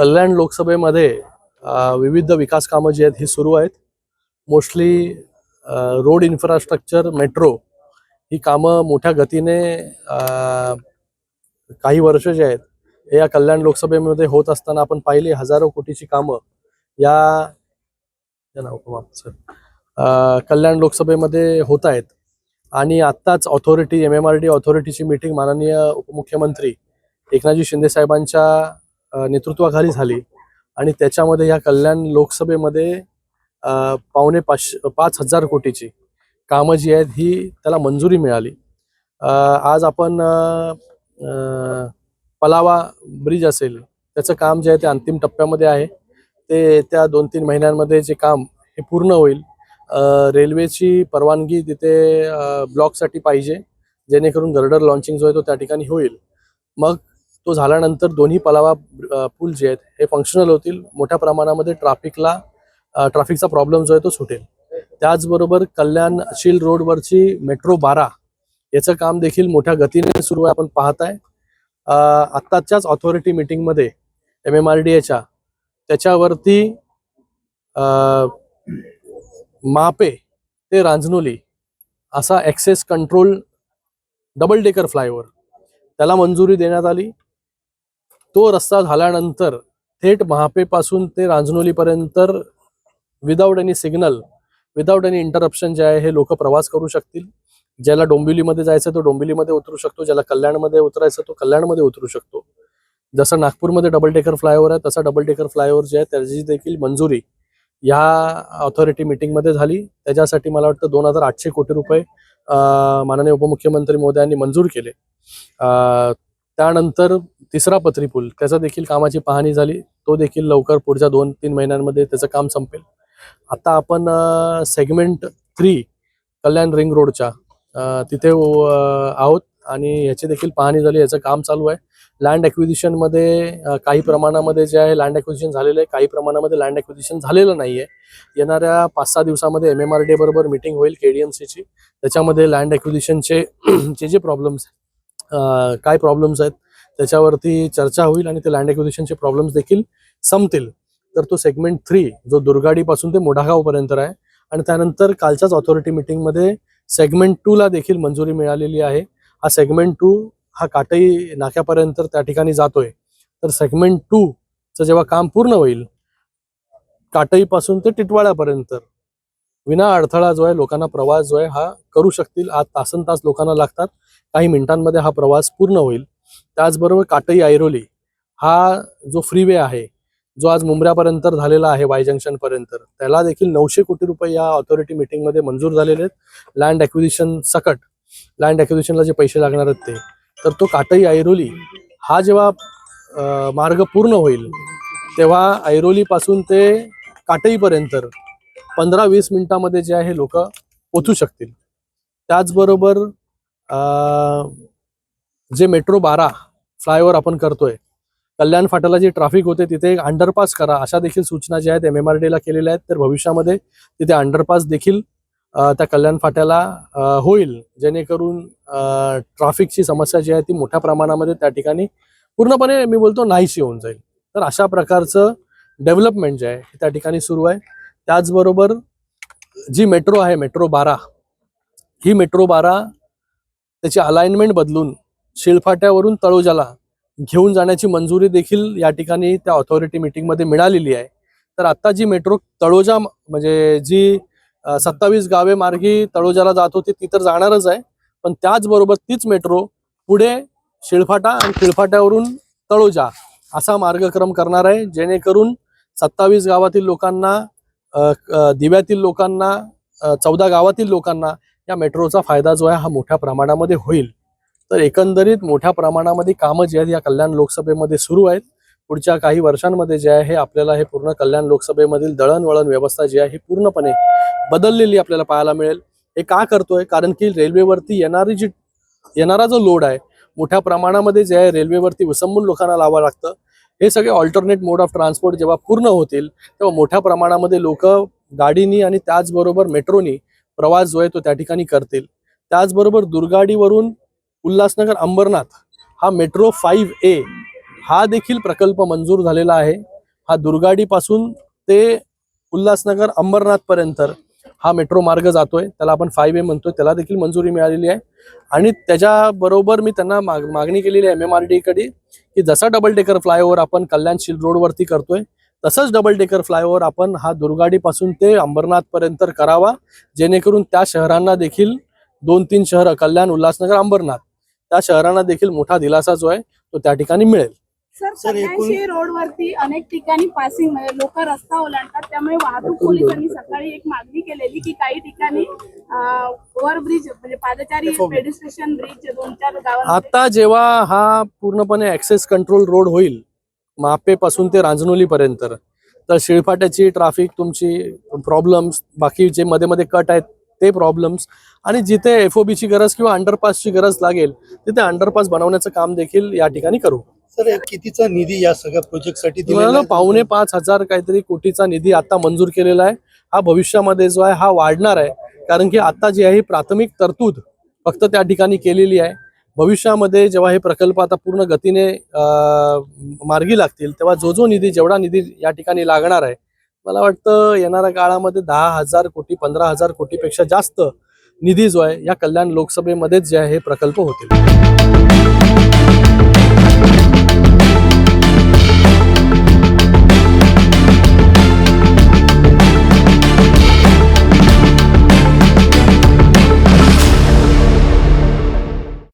कल्याण लोकसभेमध्ये विविध विकास कामं जी आहेत ही सुरू आहेत मोस्टली रोड इन्फ्रास्ट्रक्चर मेट्रो ही कामं मोठ्या गतीने काही वर्ष जे आहेत हे या कल्याण लोकसभेमध्ये होत असताना आपण पाहिली हजारो कोटीची कामं या नाव सर. कल्याण लोकसभेमध्ये होत आहेत आणि आत्ताच authority M M R D ऑथॉरिटीची meeting माननीय उपमुख्यमंत्री एकनाथजी शिंदे साहेबांच्या नेतृत्वाखाली झाली. आणि त्याच्यामध्ये या कल्याण लोकसभेमध्ये पावणे पाचशे पाच हजार कोटीची कामं जी आहेत ही त्याला मंजुरी मिळाली. आज आपण पलावा ब्रिज असेल त्याचं काम जे आहे ते अंतिम टप्प्यामध्ये आहे. ते त्या दोन तीन महिन्यांमध्ये जे काम हे पूर्ण होईल. रेल्वेची परवानगी तिथे ब्लॉकसाठी पाहिजे जेणेकरून गर्डर लॉन्चिंग जो आहे तो त्या ठिकाणी होईल. मग तो झाल्यानंतर दोन्ही पलावा पूल जे आहेत हे फंक्शनल होतील. मोठ्या प्रमाणामध्ये ट्राफिकला ट्राफिकचा ट्रॅफिकचा प्रॉब्लेम जो आहे तो सुटेल. त्याचबरोबर कल्याणशील रोडवरची मेट्रो बारा याचं काम देखील मोठ्या गतीने सुरू आहे आपण पाहताय. आत्ताच्याच ऑथॉरिटी मिटिंगमध्ये एम एम आर डी एच्या त्याच्यावरती मापे ते रांजनोली असा access control double decker flyover त्याला मंजुरी देण्यात आली. तो रस्ता झाल्यानंतर थेट महापेपासून ते रांजनोलीपर्यंत without any signal without any interruption जे आहे हे लोक प्रवास करू शकतील. ज्याला डोंबिवलीमध्ये जायचं तो डोंबिवलीमध्ये उतरू शकतो. ज्याला कल्याणमध्ये उतरायचं तो कल्याणमध्ये उतरू शकतो. जसं नागपूरमध्ये डबल टेकर फ्लायओव्हर आहे तसा डबल टेकर फ्लायओव्हर जे आहे त्याची देखील मंजुरी या ऑथॉरिटी मिटिंगमध्ये झाली. त्याच्यासाठी मला वाटतं दोन हजार आठशे कोटी रुपये माननीय उपमुख्यमंत्री मोदयांनी मंजूर केले. त्यानंतर तिसरा पत्री पूल त्याचा देखील कामाची पाहणी झाली. तो देखील लवकर पुढच्या दोन तीन महिन्यांमध्ये त्याचं काम संपेल. आता आपण सेगमेंट थ्री कल्याण रिंग रोडच्या तिथे आहोत. आणि याची देखील पाहणी झाली याचं काम चालू आहे. लँड ॲक्विजिशनमध्ये काही प्रमाणामध्ये जे आहे लँड ॲक्विजिशन झालेलं आहे. काही प्रमाणामध्ये लँड ॲक्विजिशन झालेलं नाही आहे येणाऱ्या पाच सहा दिवसामध्ये एम एम आर डी बरोबर मिटिंग होईल के डी एम सीची त्याच्यामध्ये लँड ॲक्विजिशनचे जे जे प्रॉब्लेम्स आहेत काय प्रॉब्लेम्स आहेत त्याच्यावरती चर्चा होईल आणि ते लँड एक्विजिशनचे प्रॉब्लेम्स देखील संपतील. तर तो सेगमेंट थ्री जो दुर्गाडीपासून ते मोढागावपर्यंत आहे आणि त्यानंतर कालच्याच ऑथॉरिटी मिटिंगमध्ये सेगमेंट टूला देखील मंजुरी मिळालेली आहे. हा सेगमेंट टू हा काटई नाक्यापर्यंत त्या ठिकाणी जातोय. तर सेगमेंट टूचं जेव्हा काम पूर्ण होईल काटईपासून ते टिटवाळ्यापर्यंत विना अडथळा जो आहे लोकांना प्रवास जो आहे हा करू शकतील. आज तासन तास लोकांना लागतात. काही मिनिटांमध्ये हा प्रवास पूर्ण होईल. त्याचबरोबर काटई ऐरोली हा जो फ्रीवे आहे जो आज मुंबऱ्यापर्यंत झालेला आहे वाय जंक्शन पर्यंत त्याला देखील नऊशे कोटी रुपये या ऑथॉरिटी मिटिंगमध्ये मंजूर झालेले आहेत. लँड ॲक्विजिशन सकट लँड ॲक्विजिशनला जे पैसे लागणार आहेत ते. तर तो काटई ऐरोली हा जेव्हा मार्ग पूर्ण होईल तेव्हा ऐरोलीपासून ते काटईपर्यंत पंधरा वीस मिनिटामध्ये जे आहे लोक पोचू शकतील. त्याचबरोबर जे मेट्रो बारा फ्लायओव्हर आपण करतोय कल्याण फाट्याला जी ट्रॅफिक होते तिथे एक अंडरपास करा अशा देखील सूचना ज्या आहेत एम एम आर डीला केलेल्या आहेत तर भविष्यामध्ये तिथे अंडरपास देखील त्या कल्याण फाट्याला होईल. जेणेकरून ट्रॅफिकची समस्या जी आहे ती मोठ्या प्रमाणामध्ये त्या ठिकाणी पूर्णपणे मी बोलतो नाहीशी होऊन जाईल. तर अशा प्रकारचं डेव्हलपमेंट जे आहे त्या ठिकाणी सुरू आहे. त्याचबरोबर जी मेट्रो आहे मेट्रो बारा ही मेट्रो बारा त्याची अलाइनमेंट बदलून शिळफाट्यावरून तळोजाला घेऊन जाण्याची मंजुरी देखील या ठिकाणी त्या ऑथॉरिटी मिटिंगमध्ये मिळालेली आहे. तर आत्ता जी मेट्रो तळोजा म्हणजे जी सत्तावीस गावे मार्गी तळोजाला जात होती ती तर जाणारच आहे. पण त्याचबरोबर तीच मेट्रो पुढे शिळफाटा आणि शिळफाट्यावरून तळोजा असा मार्गक्रम करणार आहे जेणेकरून सत्तावीस गावातील लोकांना दिव्यातील लोकांना चौदा गावातील लोकांना या मेट्रोचा फायदा जो आहे हा मोठ्या प्रमाणामध्ये होईल. तर एकंदरीत मोठ्या प्रमाणामध्ये कामं जी आहेत या कल्याण लोकसभेमध्ये सुरू आहेत. पुढच्या काही वर्षांमध्ये जे आहे हे आपल्याला हे पूर्ण कल्याण लोकसभेमधील दळणवळण व्यवस्था जी आहे ही पूर्णपणे बदललेली आपल्याला पाहायला मिळेल. हे का करतोय? कारण की रेल्वेवरती येणारी जी येणारा जो लोड आहे मोठ्या प्रमाणामध्ये जे आहे रेल्वेवरती विसंबून लोकांना लावावं लागतं. हे सगळे ऑल्टरनेट मोड ऑफ ट्रान्सपोर्ट जेव्हा पूर्ण होतील तेव्हा मोठ्या प्रमाणामध्ये लोक गाडीनी आणि त्याचबरोबर मेट्रोनी प्रवास जो आहे तो त्या ठिकाणी करतील. त्याचबरोबर दुर्गाडीवरून उल्हासनगर अंबरनाथ हा मेट्रो फाईव्ह ए हा देखील प्रकल्प मंजूर झालेला आहे. हा दुर्गाडीपासून ते उल्हासनगर अंबरनाथ पर्यंत हा मेट्रो मार्ग जातोय. त्याला आपण फाय वे म्हणतोय. त्याला देखील मंजुरी मिळालेली आहे. आणि त्याच्याबरोबर मी त्यांना माग मागणी केलेली आहे एम एम आर डी कडे की जसा डबल डेकर फ्लायओव्हर आपण कल्याण शिल रोडवरती करतोय तसंच डबल डेकर फ्लायओव्हर आपण हा दुर्गाडीपासून ते अंबरनाथपर्यंत करावा जेणेकरून त्या शहरांना देखील दोन तीन शहरं कल्याण उल्हासनगर अंबरनाथ त्या शहरांना देखील मोठा दिलासा जो आहे तो त्या ठिकाणी मिळेल. सर कल्याणशी रोडवरती अनेक ठिकाणी पासिंग म्हणजे लोक रस्ता ओलांडतात. त्यामुळे वाहतूक पोलिसांनी सकाळी एक मागणी केलेली की काही ठिकाणी ओव्हरब्रिज म्हणजे पादचारी. पेडिस्ट्रेशन ब्रिज दोन चार गावांमध्ये आता जेव्हा हा पूर्णपणे ऍक्सेस कंट्रोल रोड होईल मापेपासून ते रांजनोली पर्यंत तर शिळफाट्याची ट्राफिक तुमची प्रॉब्लेम्स बाकी जे मध्ये मध्ये कट आहेत ते प्रॉब्लेम्स आणि जिथे एफओबीची गरज किंवा अंडरपासची गरज लागेल तिथे अंडरपास बनवण्याचं काम देखील या ठिकाणी करू. सर कितीचा निधी या सगळ्या प्रोजेक्टसाठी आहे? पावणे पाच हजार काहीतरी कोटीचा निधी आता मंजूर केलेला आहे. हा भविष्यामध्ये जो आहे हा वाढणार आहे. कारण की आता जी आहे ही प्राथमिक तरतूद फक्त त्या ठिकाणी केलेली आहे. भविष्यामध्ये जेव्हा हे प्रकल्प आता पूर्ण गतीने मार्गी लागतील तेव्हा जो जो निधी जेवढा निधी या ठिकाणी लागणार आहे मला वाटतं येणाऱ्या काळामध्ये दहा हजार कोटी पंधरा हजार कोटीपेक्षा जास्त निधी जो आहे या कल्याण लोकसभेमध्येच जे आहे हे प्रकल्प होतील.